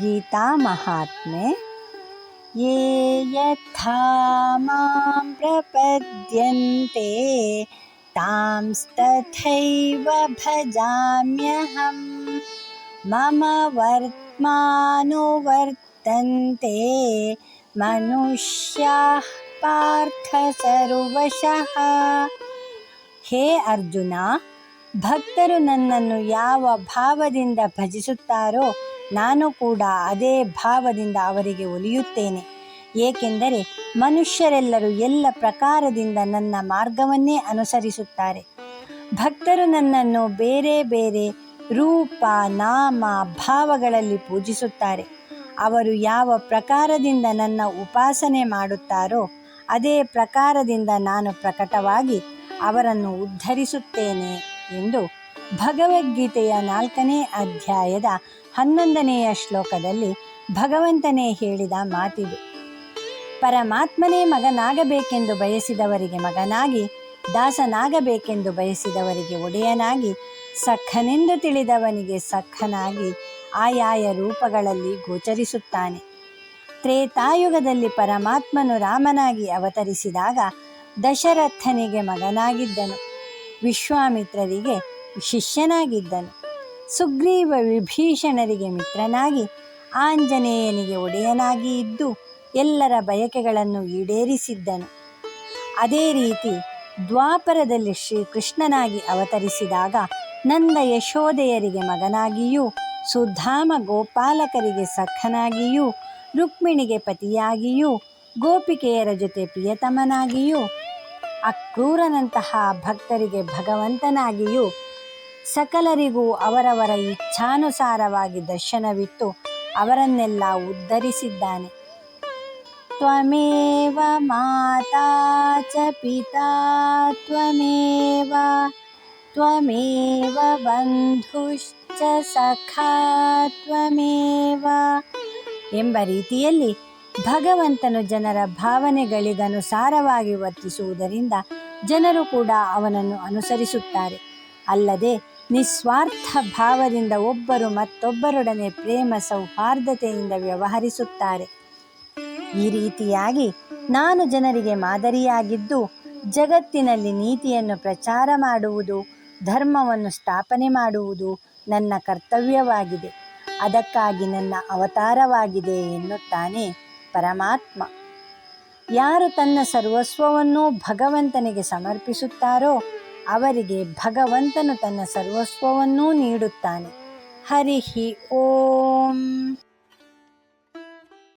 गीतामहात्म्ये ये यथा मां प्रपद्यन्ते तांस्तथैव भजाम्यहं मम वर्त्मानुवर्तन्ते मनुष्याः पार्थ सर्वशः ಹೇ ಅರ್ಜುನ ಭಕ್ತರು ನನ್ನನ್ನು ಯಾವ ಭಾವದಿಂದ ಭಜಿಸುತ್ತಾರೋ ನಾನು ಕೂಡ ಅದೇ ಭಾವದಿಂದ ಅವರಿಗೆ ಒಲಿಯುತ್ತೇನೆ. ಏಕೆಂದರೆ ಮನುಷ್ಯರೆಲ್ಲರೂ ಎಲ್ಲ ಪ್ರಕಾರದಿಂದ ನನ್ನ ಮಾರ್ಗವನ್ನೇ ಅನುಸರಿಸುತ್ತಾರೆ. ಭಕ್ತರು ನನ್ನನ್ನು ಬೇರೆ ಬೇರೆ ರೂಪ, ನಾಮ, ಭಾವಗಳಲ್ಲಿ ಪೂಜಿಸುತ್ತಾರೆ. ಅವರು ಯಾವ ಪ್ರಕಾರದಿಂದ ನನ್ನ ಉಪಾಸನೆ ಮಾಡುತ್ತಾರೋ, ಅದೇ ಪ್ರಕಾರದಿಂದ ನಾನು ಪ್ರಕಟವಾಗಿ ಅವರನ್ನು ಉದ್ಧರಿಸುತ್ತೇನೆ ಎಂದು ಭಗವದ್ಗೀತೆಯ ನಾಲ್ಕನೇ ಅಧ್ಯಾಯದ ಹನ್ನೊಂದನೆಯ ಶ್ಲೋಕದಲ್ಲಿ ಭಗವಂತನೇ ಹೇಳಿದ ಮಾತಿದು. ಪರಮಾತ್ಮನೇ ಮಗನಾಗಬೇಕೆಂದು ಬಯಸಿದವರಿಗೆ ಮಗನಾಗಿ, ದಾಸನಾಗಬೇಕೆಂದು ಬಯಸಿದವರಿಗೆ ಒಡೆಯನಾಗಿ, ಸಖನೆಂದು ತಿಳಿದವನಿಗೆ ಸಖನಾಗಿ ಆಯಾಯ ರೂಪಗಳಲ್ಲಿ ಗೋಚರಿಸುತ್ತಾನೆ. ತ್ರೇತಾಯುಗದಲ್ಲಿ ಪರಮಾತ್ಮನು ರಾಮನಾಗಿ ಅವತರಿಸಿದಾಗ ದಶರಥನಿಗೆ ಮಗನಾಗಿದ್ದನು. ವಿಶ್ವಾಮಿತ್ರರಿಗೆ ಶಿಷ್ಯನಾಗಿದ್ದನು. ಸುಗ್ರೀವ ವಿಭೀಷಣರಿಗೆ ಮಿತ್ರನಾಗಿ ಆಂಜನೇಯನಿಗೆ ಒಡೆಯನಾಗಿ ಇದ್ದು ಎಲ್ಲರ ಬಯಕೆಗಳನ್ನು ಈಡೇರಿಸಿದ್ದನು. ಅದೇ ರೀತಿ ದ್ವಾಪರದಲ್ಲಿ ಶ್ರೀಕೃಷ್ಣನಾಗಿ ಅವತರಿಸಿದಾಗ ನಂದ ಯಶೋದೆಯರಿಗೆ ಮಗನಾಗಿಯೂ, ಸುಧಾಮ ಗೋಪಾಲಕರಿಗೆ ಸಖನಾಗಿಯೂ, ರುಕ್ಮಿಣಿಗೆ ಪತಿಯಾಗಿಯೂ, ಗೋಪಿಕೆಯರ ಜೊತೆ ಪ್ರಿಯತಮನಾಗಿಯೂ, ಅಕ್ರೂರನಂತಹ ಭಕ್ತರಿಗೆ ಭಗವಂತನಾಗಿಯೂ ಸಕಲರಿಗೂ ಅವರವರ ಇಚ್ಛಾನುಸಾರವಾಗಿ ದರ್ಶನವಿತ್ತು ಅವರನ್ನೆಲ್ಲ ಉದ್ಧರಿಸಿದ್ದಾನೆ. ತ್ವಮೇವ ಮಾತಾ ಚ ಪಿತಾ, ತ್ವಮೇವ ತ್ವಮೇವ ಬಂಧುಶ್ಚ ಸಖಾ, ತ್ವಮೇವ ಎಂಬ ರೀತಿಯಲ್ಲಿ ಭಗವಂತನು ಜನರ ಭಾವನೆಗಳಿಗನುಸಾರವಾಗಿ ವರ್ತಿಸುವುದರಿಂದ ಜನರು ಕೂಡ ಅವನನ್ನು ಅನುಸರಿಸುತ್ತಾರೆ. ಅಲ್ಲದೆ ನಿಸ್ವಾರ್ಥ ಭಾವದಿಂದ ಒಬ್ಬರು ಮತ್ತೊಬ್ಬರೊಡನೆ ಪ್ರೇಮ ಸೌಹಾರ್ದತೆಯಿಂದ ವ್ಯವಹರಿಸುತ್ತಾರೆ. ಈ ರೀತಿಯಾಗಿ ನಾನು ಜನರಿಗೆ ಮಾದರಿಯಾಗಿದ್ದು, ಜಗತ್ತಿನಲ್ಲಿ ನೀತಿಯನ್ನು ಪ್ರಚಾರ ಮಾಡುವುದು, ಧರ್ಮವನ್ನು ಸ್ಥಾಪನೆ ಮಾಡುವುದು ನನ್ನ ಕರ್ತವ್ಯವಾಗಿದೆ. ಅದಕ್ಕಾಗಿ ನನ್ನ ಅವತಾರವಾಗಿದೆ ಎನ್ನುತ್ತಾನೆ ಪರಮಾತ್ಮ. ಯಾರು ತನ್ನ ಸರ್ವಸ್ವವನ್ನು ಭಗವಂತನಿಗೆ ಸಮರ್ಪಿಸುತ್ತಾರೋ ಅವರಿಗೆ ಭಗವಂತನು ತನ್ನ ಸರ್ವಸ್ವವನ್ನೂ ನೀಡುತ್ತಾನೆ. ಹರಿಹಿ ಓಂ.